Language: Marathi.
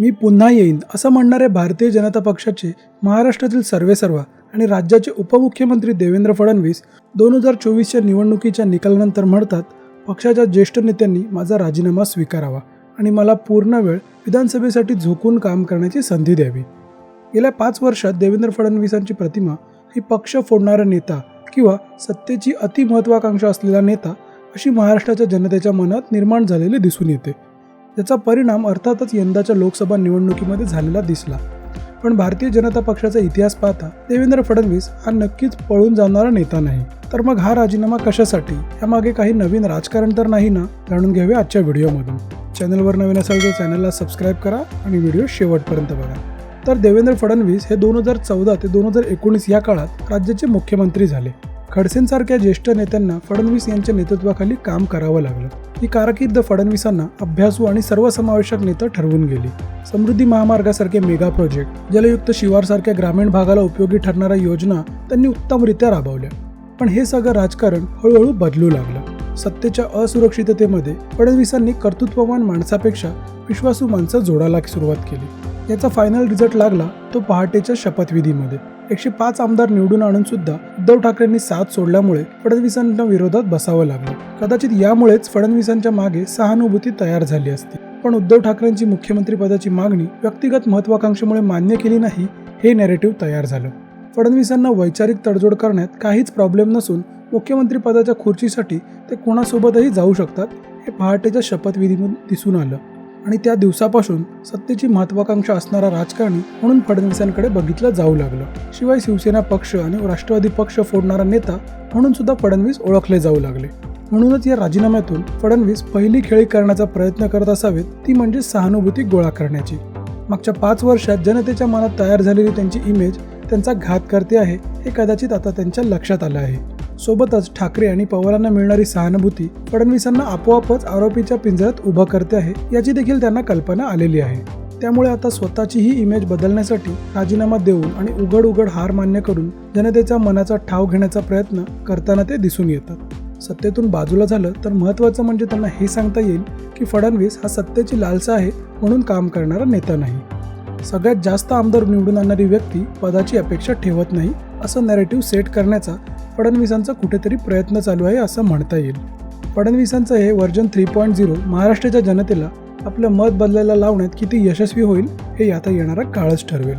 मी पुन्हा येईन असं म्हणणारे भारतीय जनता पक्षाचे महाराष्ट्रातील सर्वेसर्वा आणि राज्याचे उपमुख्यमंत्री देवेंद्र फडणवीस दोन हजार चोवीसच्या निवडणुकीच्या निकालानंतर म्हणतात पक्षाच्या ज्येष्ठ नेत्यांनी माझा राजीनामा स्वीकारावा आणि मला पूर्ण वेळ विधानसभेसाठी झोकून काम करण्याची संधी द्यावी. गेल्या पाच वर्षात देवेंद्र फडणवीसांची प्रतिमा ही पक्ष फोडणारा नेता किंवा सत्तेची अतिमहत्वाकांक्षा असलेला नेता अशी महाराष्ट्राच्या जनतेच्या मनात निर्माण झालेली दिसून येते. त्याचा परिणाम अर्थातच यंदाच्या लोकसभा निवडणुकीमध्ये झालेला दिसला. पण भारतीय जनता पक्षाचा इतिहास पाहता देवेंद्र फडणवीस हा नक्कीच पळून जाणारा नेता नाही. तर मग हा राजीनामा कशासाठी? यामागे काही नवीन राजकारण तर नाही ना? जाणून घ्यावे आजच्या व्हिडिओमधून. चॅनलवर नवीन असाल तर चॅनलला सबस्क्राईब करा आणि व्हिडिओ शेवटपर्यंत बघा. तर देवेंद्र फडणवीस हे दोन हजार चौदा ते दोन हजार एकोणीस या काळात राज्याचे मुख्यमंत्री झाले. खडसेंसारख्या ज्येष्ठ नेत्यांना फडणवीस यांच्या नेतृत्वाखाली काम करावं लागलं. ही कारकीर्द फडणवीसांना अभ्यासू आणि सर्वसमावेशक नेता ठरवून गेली. समृद्धी महामार्गासारखे मेगा प्रोजेक्ट जलयुक्त शिवारसारख्या ग्रामीण भागाला उपयोगी ठरणाऱ्या योजना त्यांनी उत्तमरित्या राबवल्या. पण हे सगळं राजकारण हळूहळू बदलू लागलं. सत्तेच्या असुरक्षिततेमध्ये फडणवीसांनी कर्तृत्ववान माणसापेक्षा विश्वासू माणसं जोडायला सुरुवात केली. याचा फायनल रिझल्ट लागला तो पहाटेच्या शपथविधीमध्ये. एकशे पाच आमदार निवडून आणून सुद्धा उद्धव ठाकरेंनी साथ सोडल्यामुळे फडणवीसांना विरोधात बसावं लागलं. कदाचित यामुळेच फडणवीसांच्या मागे सहानुभूती तयार झाली असती. पण उद्धव ठाकरेंची मुख्यमंत्री पदाची मागणी व्यक्तिगत महत्वाकांक्षेमुळे मान्य केली नाही हे नॅरेटिव्ह तयार झालं. फडणवीसांना वैचारिक तडजोड करण्यात काहीच प्रॉब्लेम नसून मुख्यमंत्री पदाच्या खुर्चीसाठी ते कोणासोबतही जाऊ शकतात हे पहाटेच्या शपथविधीमधून दिसून आलं. आणि त्या दिवसापासून सत्तेची महत्वाकांक्षा असणारा राजकारणी म्हणून फडणवीसांकडे बघितलं जाऊ लागलं. शिवाय शिवसेना पक्ष आणि राष्ट्रवादी पक्ष फोडणारा नेता म्हणून सुद्धा फडणवीस ओळखले जाऊ लागले. म्हणूनच या राजीनाम्यातून फडणवीस पहिली खेळी करण्याचा प्रयत्न करत असावेत ती म्हणजे सहानुभूती गोळा करण्याची. मागच्या पाच वर्षात जनतेच्या मनात तयार झालेली त्यांची इमेज त्यांचा घात करते आहे हे कदाचित आता त्यांच्या लक्षात आलं आहे. सोबतच ठाकरे आणि पवारांना मिळणारी सहानुभूती फडणवीसांना आपोआपच आरोपीच्या पिंजऱ्यात उभं करते आहे याची देखील त्यांना कल्पना आलेली आहे. त्यामुळे आता स्वतःची ही इमेज बदलण्यासाठी राजीनामा देऊन आणि उघड उघड हार मान्य करून जनतेच्या मनाचा ठाव घेण्याचा प्रयत्न करताना ते दिसून येतात. सत्तेतून बाजूला झालं तर महत्त्वाचं म्हणजे त्यांना हे सांगता येईल की फडणवीस हा सत्तेची लालसा आहे म्हणून काम करणारा नेता नाही. सगळ्यात जास्त आमदार निवडून आणणारी व्यक्ती पदाची अपेक्षा ठेवत नाही असं नॅरेटिव्ह सेट करण्याचा फडणवीसांचा कुठेतरी प्रयत्न चालू आहे असं म्हणता येईल. फडणवीसांचं हे व्हर्जन थ्री पॉईंट झिरो महाराष्ट्राच्या जनतेला आपलं मत बदलायला लावण्यात किती यशस्वी होईल हे आता येणारा काळच ठरवेल.